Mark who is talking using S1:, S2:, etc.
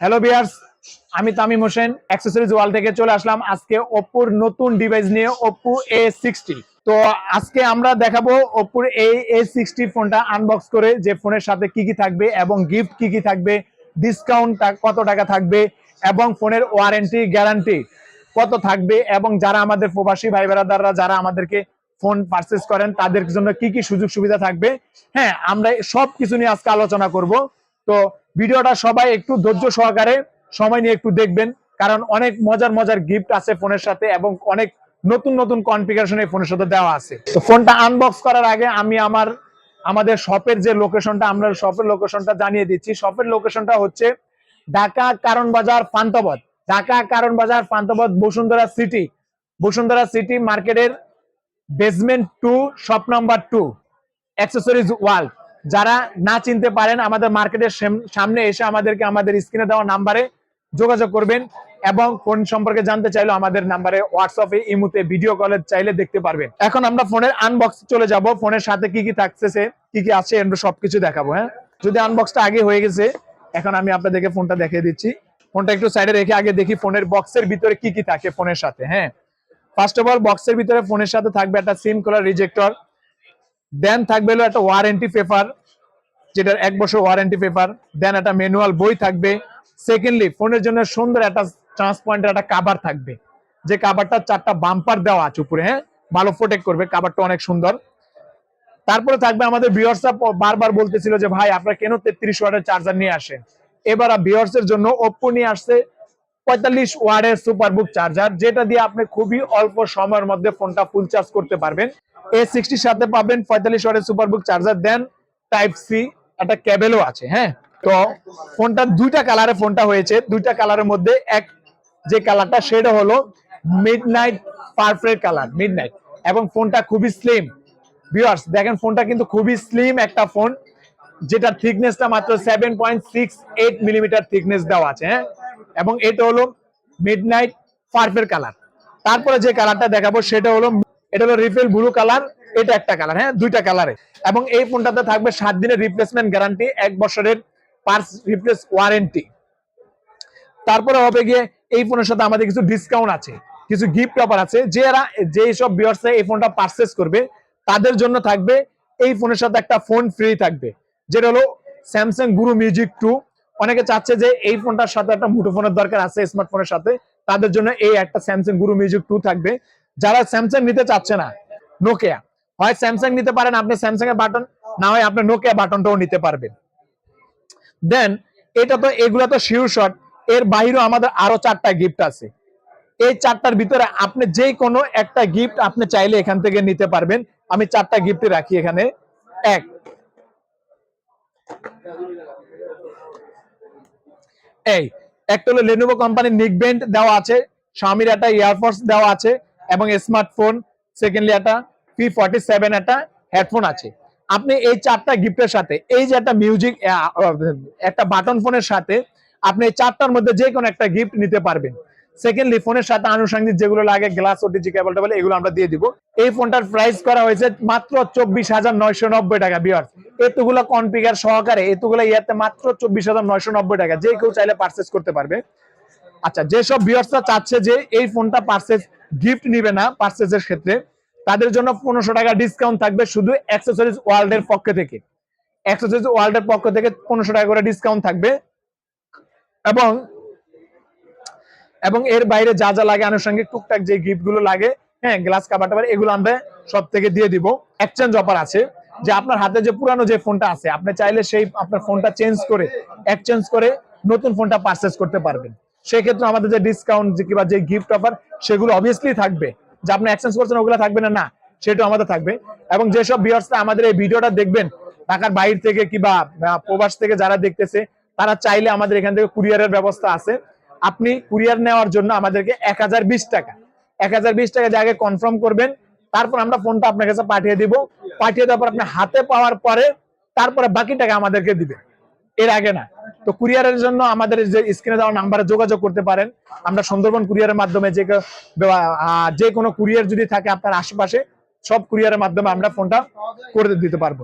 S1: Hello বিয়ার্স আমি Tamim Hossain accessories ওয়াল থেকে চলে আসলাম। আজকে ওপ্পোর নতুন ডিভাইস নিয়ে ওপ্পো এ সিক্সটি তো আজকে আমরা দেখাবো ওপ্পোর এই এ সিক্সটি ফোনটা আনবক্স করে যে ফোনের সাথে কি কি থাকবে এবং গিফট কি কি থাকবে ডিসকাউন্ট কত টাকা থাকবে এবং ফোনের ওয়ারেন্টি গ্যারান্টি কত থাকবে এবং যারা আমাদের প্রবাসী ভাই বেড়াদাররা যারা আমাদেরকে ফোন পারচেস করেন, তাদের জন্য কি কি সুযোগ সুবিধা থাকবে। হ্যাঁ আমরা সব কিছু নিয়ে আজকে আলোচনা করব। তো ভিডিওটা সবাই একটু ধৈর্য সহকারে সময় নিয়ে একটু দেখবেন, কারণ অনেক মজার মজার গিফট আছে ফোনের সাথে এবং অনেক নতুন নতুন কনফিগারেশন এই ফোনের সাথে দেওয়া আছে। তো ফোনটা আনবক্স করার আগে আমি আমার, আমাদের শপের যে লোকেশনটা আমরা শপের লোকেশনটা জানিয়ে দিচ্ছি। শপের লোকেশনটা হচ্ছে ঢাকা কারণ বাজার পান্তাবাদ ঢাকা কারণ বাজার পান্তাবাদ বসুন্ধরা সিটি বসুন্ধরা সিটি মার্কেটের basement two shop number two accessories wall যারা না চিনতে পারেন, আমাদের মার্কেটের সামনে এসে আমাদেরকে আমাদের স্ক্রিনে দেওয়া নাম্বারে যোগাযোগ করবেন এবং ফোন সম্পর্কে জানতে চাইলে আমাদের নাম্বারে হোয়াটসঅ্যাপে ইমুতে ভিডিও কলে চাইলে দেখতে পারবেন। এখন আমরা ফোনের আনবক্স চলে যাব। ফোনের সাথে কি কি থাকতেছে, কি কি আছে আমরা সবকিছু দেখাবো হ্যাঁ? যদি আনবক্সটা আগে হয়ে গেছে, এখন আমি আপনাদেরকে ফোনটা দেখিয়ে দিচ্ছি। ফোনটা একটু সাইডে রেখে আগে দেখি ফোনের বক্সের ভিতরে কি কি থাকে ফোনের সাথে হ্যাঁ? ফার্স্ট অফ অল বক্সের ভিতরে ফোনের সাথে থাকবে একটা সিম কলার রিজেক্টর দেন থাকবে হলো একটা ওয়ারেন্টি পেপার যেটার এক বছর ওয়ারেন্টি পেপার দেন একটা ম্যানুয়াল বই থাকবে। সেকেন্ডলি ফোনের জন্য সুন্দর একটা ট্রান্সপয়েন্টের একটা কাভার থাকবে। যে কাভারটা চারটা বাম্পার দেওয়া আছে উপরে হ্যাঁ? ভালো প্রোটেক্ট করবে কাভারটা অনেক সুন্দর। তারপরে থাকবে আমাদের বিয়ার্সরা বারবার বলতেছিল যে, ভাই, আপনারা কেন তেত্রিশ ওয়াটের চার্জার নিয়ে আসেন? এবার বিয়ার্স এর জন্য ওপ্পো নিয়ে আসছে পঁয়তাল্লিশ ওয়ার্ডের সুপারবুক চার্জার যেটা দিয়ে আপনি খুবই অল্প সময়ের মধ্যে ফোনটা ফুল চার্জ করতে পারবেন। এ সিক্সটির সাথে পাবেন পঁয়তাল্লিশ ওয়ার্ডের SuperVOOC charger then type C একটা ক্যাবেলও আছে হ্যাঁ? তো ফোনটা দুইটা কালারে ফোনটা হয়েছে। দুইটা কালারের মধ্যে এক যে কালারটা সেটা হলো midnight perfect colour midnight এবং ফোনটা খুবই স্লিম ভিউয়ার্স দেখেন ফোনটা কিন্তু খুবই স্লিম একটা ফোন যেটার থিকনেসটা মাত্র seven point six eight millimetre thickness দেওয়া আছে হ্যাঁ? এবং এটা হলো মিড নাইট পারফেক্ট কালার তারপরে যে কালারটা দেখাবো সেটা হলো এটা হলো রিফিল ব্লু কালার এটা একটা কালার হ্যাঁ দুইটা কালারে এবং এই ফোনটাতে থাকবে সাত দিনের রিপ্লেসমেন্ট গ্যারান্টি এক বছরের পার্স রিপ্লেস ওয়ারেন্টি তারপরে হবে গিয়ে এই ফোনের সাথে আমাদের কিছু ডিসকাউন্ট আছে, কিছু গিফট অফার আছে যারা যে সব বিয়ার্সে এই ফোনটা পারচেস করবে, তাদের জন্য থাকবে এই ফোনের সাথে একটা ফোন ফ্রি থাকবে, যেটা হলো স্যামসাং গুরু মিউজিক টু অনেকে চাচ্ছে যে এই ফোনটার সাথে একটা মুঠোফোনের দরকার আছে স্মার্টফোনের সাথে। তাদের জন্য এই একটা স্যামসাং গুরু মিউজিক টু থাকবে। যারা স্যামসাং নিতে চাচ্ছে না নোকিয়া হয় স্যামসাং নিতে পারেন, আপনি স্যামসাং এর বাটন না হয় আপনি নোকিয়া বাটনটাও নিতে পারবেন। দেন এটা তো, এগুলা তো শিওর শট এর বাইরেও আমাদের আরও চারটা গিফট আছে। এই চারটার ভিতরে আপনি যে কোনো একটা গিফট আপনি চাইলে এখান থেকে নিতে পারবেন। আমি চারটা গিফট রাখি এখানে। এক এই, একটা হলো লেনোভো কোম্পানির নিক বেন্ড দেওয়া আছে স্বামীর একটা ইয়ারফোর্স দেওয়া আছে, এবং স্মার্টফোন সেকেন্ডলি একটা পি ফর্টি সেভেন একটা হেডফোন আছে। আপনি এই চারটা গিফটের সাথে, এই যে একটা মিউজিক একটা বাটন ফোনের সাথে, আপনি এই চারটার মধ্যে যে কোনো একটা গিফট নিতে পারবেন। সেকেন্ডলি ফোনের সাথে আনুষঙ্গিক যেগুলো লাগে গ্লাস ওটিজি কেবল টেবল এগুলো আমরা দিয়ে দিব। এই ফোনটার প্রাইস করা হয়েছে মাত্র চব্বিশ হাজার নয়শো নব্বই টাকা বিয়ার এতগুলো কনফিগার সহকারে, এতগুলো ইয়াতে মাত্র চব্বিশ হাজার নয়শো নব্বই টাকা। যে কেউ চাইলে পারচেস করতে পারবে। আচ্ছা যেসব বিয়ার্সরা চাচ্ছে যে এই ফোনটা পারচেস গিফট নিবে না পারচেসের ক্ষেত্রে, তাদের জন্য পনেরোশো টাকা ডিসকাউন্ট থাকবে শুধু অ্যাক্সেসরিজ ওয়ার্ল্ডের পক্ষ থেকে। অ্যাক্সেসরিজ ওয়ার্ল্ডের পক্ষ থেকে পনেরোশো টাকা করে ডিসকাউন্ট থাকবে। এবং এবং এর বাইরে যা যা লাগে আনুষঙ্গিক টুকটাক যে গিফটগুলো লাগে হ্যাঁ গ্লাস কাবার টাবার এগুলো আমরা সব থেকে দিয়ে দিব। এক্সচেঞ্জ অফার আছে, যে আপনার হাতে যে পুরানো যে ফোনটা আছে, আপনি চাইলে সেই আপনার ফোনটা চেঞ্জ করে এক্সচেঞ্জ করে নতুন ফোনটা পারচেস করতে পারবেন। সেই ক্ষেত্রে আমাদের যে ডিসকাউন্ট কিংবা যে গিফট অফার সেগুলো অবভিয়াসলি থাকবে। যে আপনি এক্সচেঞ্জ করছেন, ওগুলো থাকবে না? না, সেটাও আমাদের থাকবে। এবং যেসব বিয়ার্সরা আমাদের এই ভিডিওটা দেখবেন, ঢাকার বাইরে থেকে কিংবা প্রবাস থেকে যারা দেখতেছে, তারা চাইলে আমাদের এখান থেকে কুরিয়ারের ব্যবস্থা আছে। আপনি কুরিয়ার নেওয়ার জন্য আমাদেরকে এক হাজার বিশ টাকা। এক হাজার বিশ টাকা জায়গায় কনফার্ম করবেন, তারপর আমরা ফোনটা আপনার কাছে পাঠিয়ে দিব। পাঠিয়ে দেওয়ার পর আপনি হাতে পাওয়ার পরে তারপরে বাকি টাকা আমাদেরকে দিবে এর আগে না। তো কুরিয়ারের জন্য আমাদের যে স্ক্রিনে দেওয়া নাম্বারে যোগাযোগ করতে পারেন। আমরা সুন্দরবন কুরিয়ারের মাধ্যমে যে যে কোনো কুরিয়ার যদি থাকে আপনার আশেপাশে, সব কুরিয়ারের মাধ্যমে আমরা ফোনটা করে দিতে পারব।